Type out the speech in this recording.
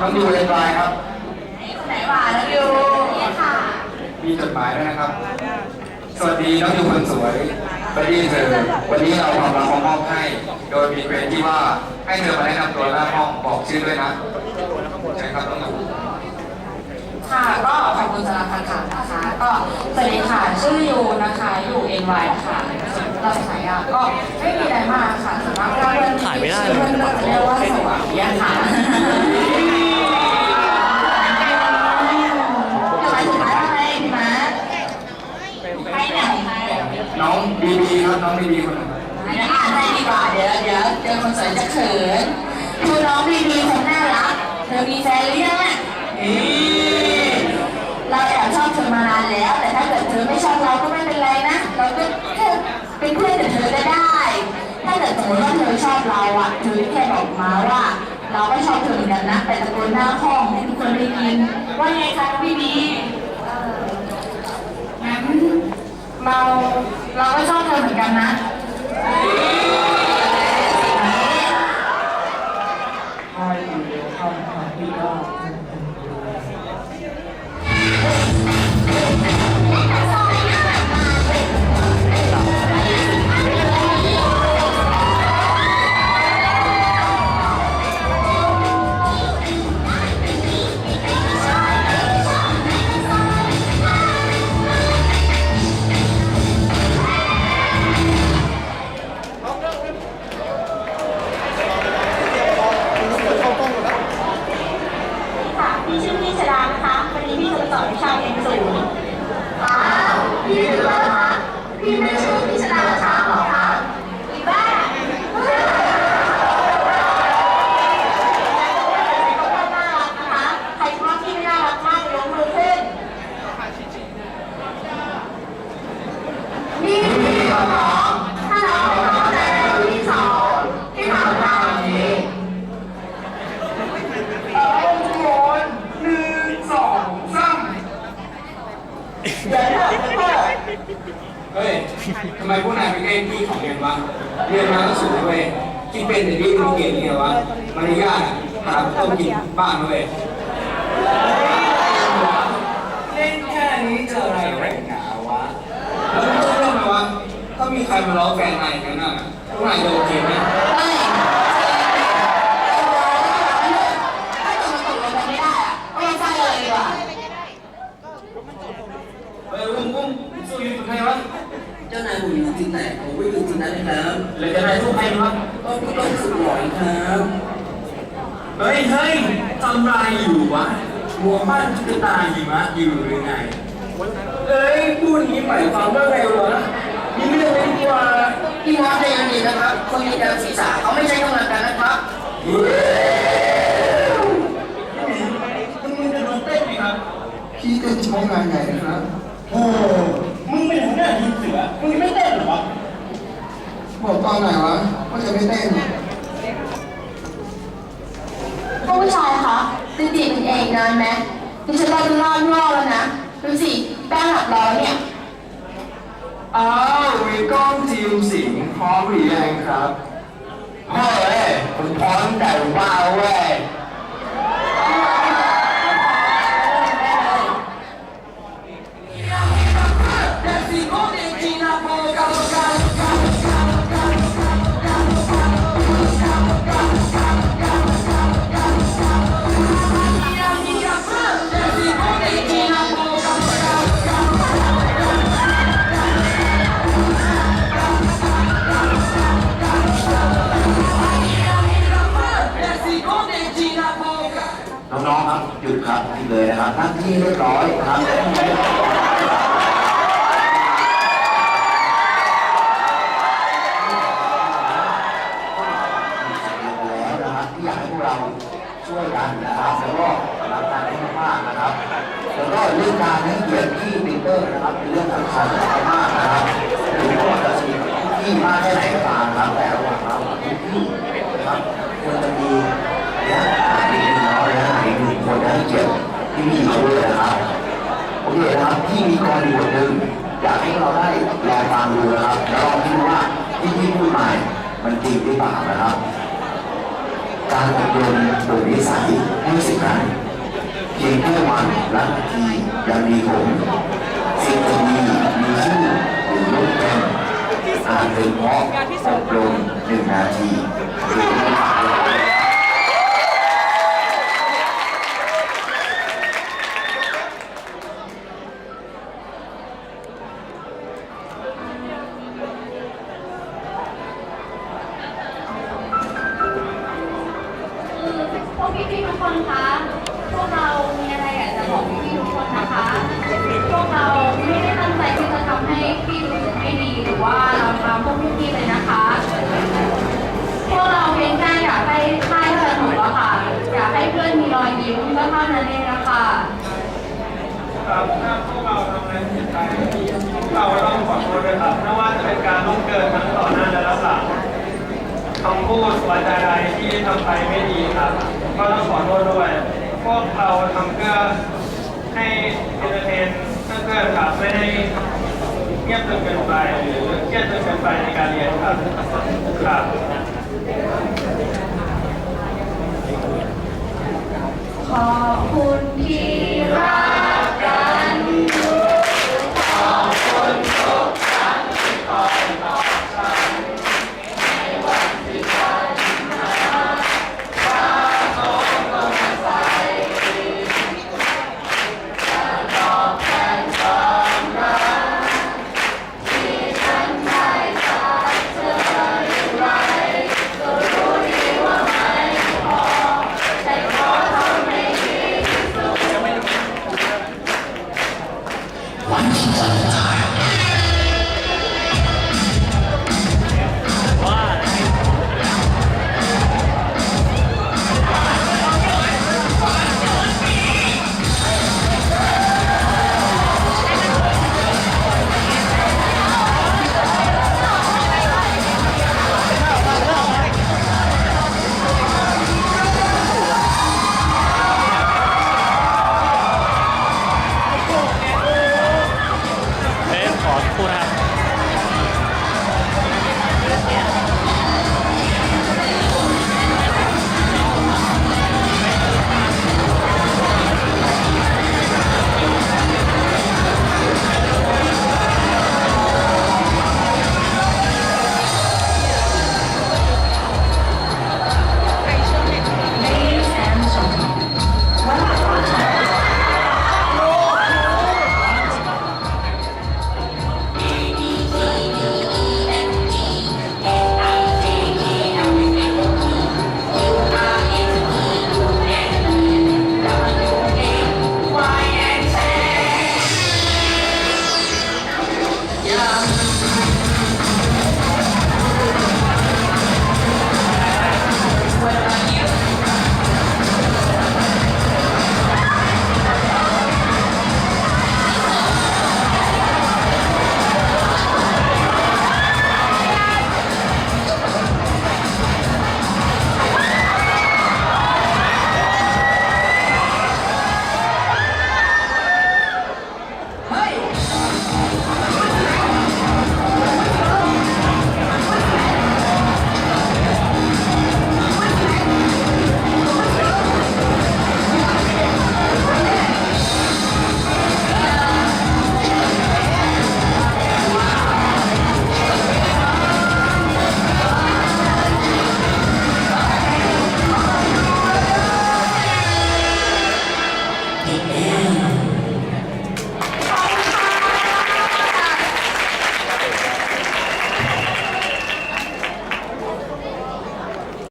น้องยูเอ็นไลน์ครับไอ้คนไหนว่าแล้วอยู่เนี่ยค่ะมีจดหมายด้วยนะครับ สวัสดีน้องยูคนสวยบัดดี้เธอวันนี้เราเอาความรักมามอบให้ โดยมีเกรนที่ว่าให้เธอมาแนะนำตัวหน้าห้องบอกชื่อด้วยนะใช่ครับน้องยูค่ะก็ขอบคุณสำหรับคำถามนะคะ ก็สวัสดีค่ะชื่อยูนะคะอยู่ NY ค่ะเราฉายาก็ไม่มีอะไรมากค่ะส่วนมากเพื่อนถ่ายไม่ได้เลยเพื่อนก็จะเรียกว่าสวัสดีค่ะ ทำไมถึงมาทำไมพี่หมาใครเนี่ยใคร น้องบีบีครับน้องบีบีคนหนึ่งอ่านได้ดีกว่าเดี๋ยวเดี๋ยวเจอคนสวยจะเขินคือน้องบีบีคงน่ารักเธอมีแฟนหรือยังอะเราแอบชอบเธอมานานแล้ว แต่ถ้าเกิดเธอไม่ชอบเราก็ไม่เป็นไรนะ เราก็แค่เป็นเพื่อนกับเธอก็ได้ ถ้าเกิดสมมติว่าเธอชอบเราอะเธอแค่บอกมาว่าเราก็ชอบเธอเหมือนกันนะแต่ตะโกนหน้าห้องให้ทุกคนได้ยิน ว่าไงคะน้องบีบีงั้นเรา เราก็ชอบเธอเหมือนกันนะค่ะ เดี๋ยวเถอะเพื่อนเฮ้ยทำไมพวกนายไปแกล้งพี่ของเรียนวะเรียนมาก็สูงเว้ยคิดเป็นแต่พี่ไม่เก่งเนี่ยวะมารยาทอะหาต้องกินบ้างเว้ยเล่นแค่นี้เจออะไรแหวนหนาวะแล้วมึงจะเรื่องไหมวะถ้ามีใครมาล้อแฟนนายกันน่ะพวกนายจะโอเคไหม เฮ้ย ถ้าเกิดมันตกลงกันไม่ได้อะก็ยังสร้างเลยดีกว่า เอออุ้มอุ้มสู้อยู่จุดไหนวะ เจ้านายผมอยู่ที่ไหนผมก็อยู่ที่นั้น นะครับแล้วจะนายสู้ใครวะก็พี่ต้องสุดหล่อยครับเฮ้ยเฮ้ยทำไรอยู่วะหัวบ้านตุ๊กตาหิมะอยู่หรือไงเอ้ยพูดอย่างนี้หมายความว่าไงวะนี่ไม่ได้เป็นกว่าพี่มอสใจเย็นๆนะครับคนมีดาวศีรษะเขาไม่ใช่กำลังกันนะครับมึงมึงจะโดนเต้นไหมครับพี่เต้นเฉพาะงานใหญ่นะครับโอ้มึงเป็นหัวหน้าทีมเสือ มึงไม่เต้นหรอวะ บอกตอนไหนวะว่าจะไม่เต้น พวกผู้ชายคะตีตีเป็นเองนานไหม มันรอจนรอดรอแล้วนะ ดูสิแป้งหลับร้อยเนี่ย อ้าววีก้องทีมสิงพร้อมหรือยังครับเฮ้ยผมพร้อมแต่ว่าเว้ย เลยนะครับทั้งที่เรียบร้อยครับช่วยกันนะครับแล้วรับการให้มากนะครับแล้วเรื่องการให้เกียรติที่ปีเตอร์นะครับเป็นเรื่องสำคัญมากนะครับถึงว่าจะมีที่มากแค่ไหนก็ตามครับแต่ระหว่างเราทุกที่นะครับควรจะมีระยะห่างนิดน้อยนะห่างหนึ่งคนได้เกียรติ ที่นี่มาด้วยนะครับโอเคนะครับที่มีกองอยู่หนึงอยากให้เราได้แรงฟังดูนะครับแล้วลองคิดว่าที่ที่พูดหมามันจริงหรือเปล่านะครับ การอบรมบุคลิสัยให้สิ่งนั้นเพียงแค่วันละทียังมีผมสิ่งที่มีมีชื่อหรือลูกเป็นอาจเป็นเพราะอบรมหนึ่งนาที ว่าเราทำพวกพี่ๆเลยนะคะ พวกเราเพียงแค่อยากให้ค่ายสนุกอะค่ะ อยากให้เพื่อนมีรอยยิ้มก็เท่านั้นเองนะคะครับถ้าพวกเราทำอะไรผิดไปพวกเราต้องขอโทษด้วยครับไม่ว่าจะเป็นการล่วงเกินทั้งต่อหน้าและรับหลังคำพูดวาจาใดที่ทำไปไม่ดีครับก็ต้องขอโทษด้วย พวกเราทำเพื่อให้เอนเตอร์เทนเพื่อนๆครับไม่ให้เงียบจนเกินไปหรือเครียดจนเกิน ขอบคุณ